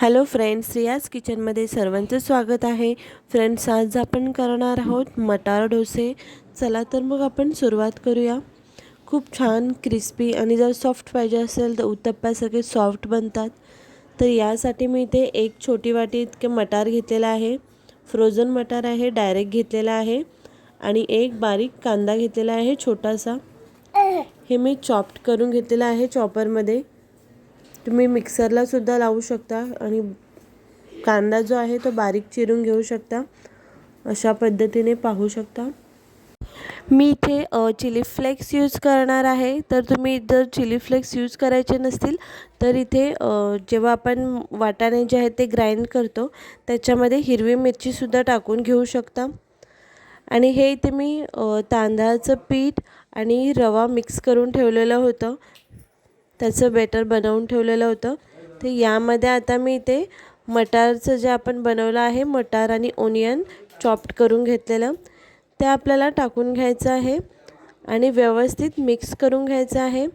Hello friends रियाज किचनमध्ये सर्वांचं स्वागत आहे. फ्रेंड्स आज आपण करणार आहोत मटार डोसे. चला तर मग आपण सुरुवात करूया. खूप छान क्रिस्पी आणि जर सॉफ्ट पाहिजे असेल तर उत्तप्पा सगळे सॉफ्ट बनतात. तर यासाठी मी इथे एक छोटी वाटी इतके मटार घेतलेला आहे. फ्रोझन मटार आहे डायरेक्ट घेतलेला आहे. आणि एक बारीक कांदा घेतलेला आहे छोटासा. हे मी चॉप्ड करून घेतलेलं आहे चॉपरमध्ये तुम्ही मिक्सरला सुद्धा लावू शकता आणि कांदा जो आहे तो बारीक चिरून घेऊ शकता. अशा पद्धतीने पाहू शकता. मी इथे चिली फ्लेक्स यूज करणार आहे. तर तुम्ही जर चिली फ्लेक्स यूज करायचे नसतील तर इथे जेव्हा आपण वाटाणे जे आहे ते ग्राइंड करतो त्याच्यामध्ये हिरवी मिरचीसुद्धा टाकून घेऊ शकता. आणि हे इथे मी तांदळाचं पीठ आणि रवा मिक्स करून ठेवलेलं होतं. त्याचं बेटर बनवून ठेवलेलं होतं. तर यामध्ये आता मी ते मटारचं जे आपण बनवलं आहे मटार आणि ओनियन चॉप्ड करून घेतलेलं ते आपल्याला टाकून घ्यायचं आहे आणि व्यवस्थित मिक्स करून घ्यायचं आहे.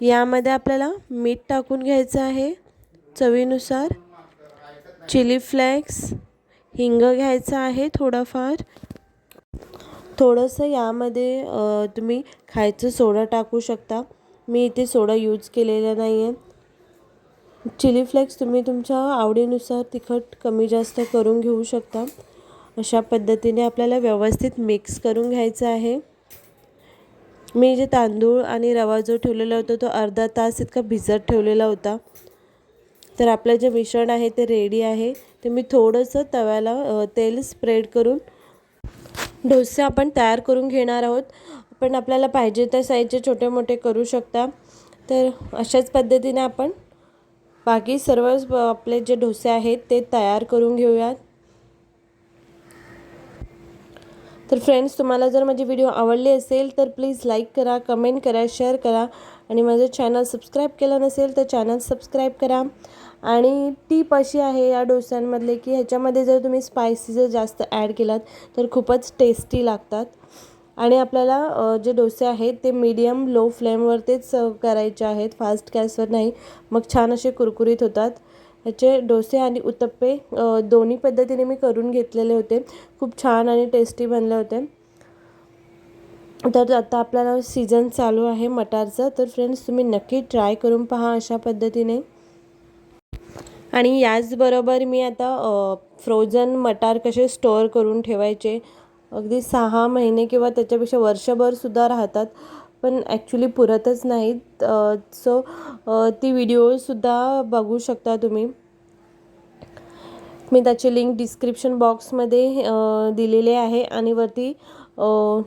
यामध्ये आपल्याला मीठ टाकून घ्यायचं आहे चवीनुसार. चिली फ्लेक्स हिंग घ्यायचं आहे थोडंफार. थोडंसं यामध्ये तुम्ही खायचं सोडा टाकू शकता. मी इथे सोडा यूज केलेला नाही आहे चिली फ्लेक्स तुम्ही तुमच्या आवडीनुसार तिखट कमी जास्त करून घेऊ शकता. अशा पद्धतीने आपल्याला व्यवस्थित मिक्स करून घ्यायचं आहे. मी जे तांदूळ आणि रवा जो ठेवलेला होता तो अर्धा तास इतका भिजत ठेवलेला होता. तर आपलं जे मिश्रण आहे ते रेडी आहे. ते मी थोडंसं तव्याला तेल स्प्रेड करून डोसे आपण तयार करून घेणार आहोत. पण आपल्याला पाहिजे त्या साईजचे छोटे मोठे करू शकता. तर अशाच पद्धतीने आपण बाकी सर्व आपले जे डोसे आहेत ते तयार करून घेऊयात. तर फ्रेंड्स तुम्हाला जर माझी व्हिडिओ आवडली असेल तर प्लीज लाईक करा कमेंट करा शेअर करा. आणि माझं चॅनल सबस्क्राईब केलं नसेल तर चॅनल सबस्क्राईब करा. आणि टीप अशी आहे या डोस्यांमधले की ह्याच्यामध्ये जर तुम्ही स्पायसी जर जास्त ॲड केलात तर खूपच टेस्टी लागतात. आणि आपल्याला जे डोसे आहेत ते मीडियम लो फ्लेमवरतीच करायचे आहेत. फास्ट गॅसवर नाही. मग छान असे कुरकुरीत होतात. ह्याचे डोसे आणि उत्तप्पे दोन्ही पद्धतीने मी करून घेतलेले होते. खूप छान आणि टेस्टी बनले होते. तर आता आपल्याला सीझन चालू आहे मटारचं. तर फ्रेंड्स तुम्ही नक्की ट्राय करून पहा अशा पद्धतीने. आणि याचबरोबर मी आता फ्रोझन मटार कसे स्टोअर करून ठेवायचे अगदी सहा महिने किंवा त्याच्यापेक्षा वर्षभरसुद्धा राहतात पण ॲक्च्युली पुरतच नाहीत. सो ती व्हिडिओसुद्धा बघू शकता तुम्ही. मी त्याची लिंक डिस्क्रिप्शन बॉक्समध्ये दिलेली आहे आणि वरती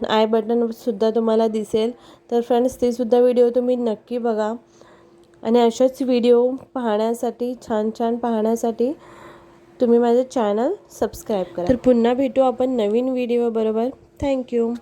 आय बटनसुद्धा तुम्हाला दिसेल. तर फ्रेंड्स तीसुद्धा व्हिडिओ तुम्ही नक्की बघा. आणि अशाच व्हिडिओ पाहण्यासाठी छान छान पाहण्यासाठी तुम्ही माझं चॅनल सबस्क्राईब करा. तर पुन्हा भेटू आपण नवीन व्हिडिओ बरोबर. थँक्यू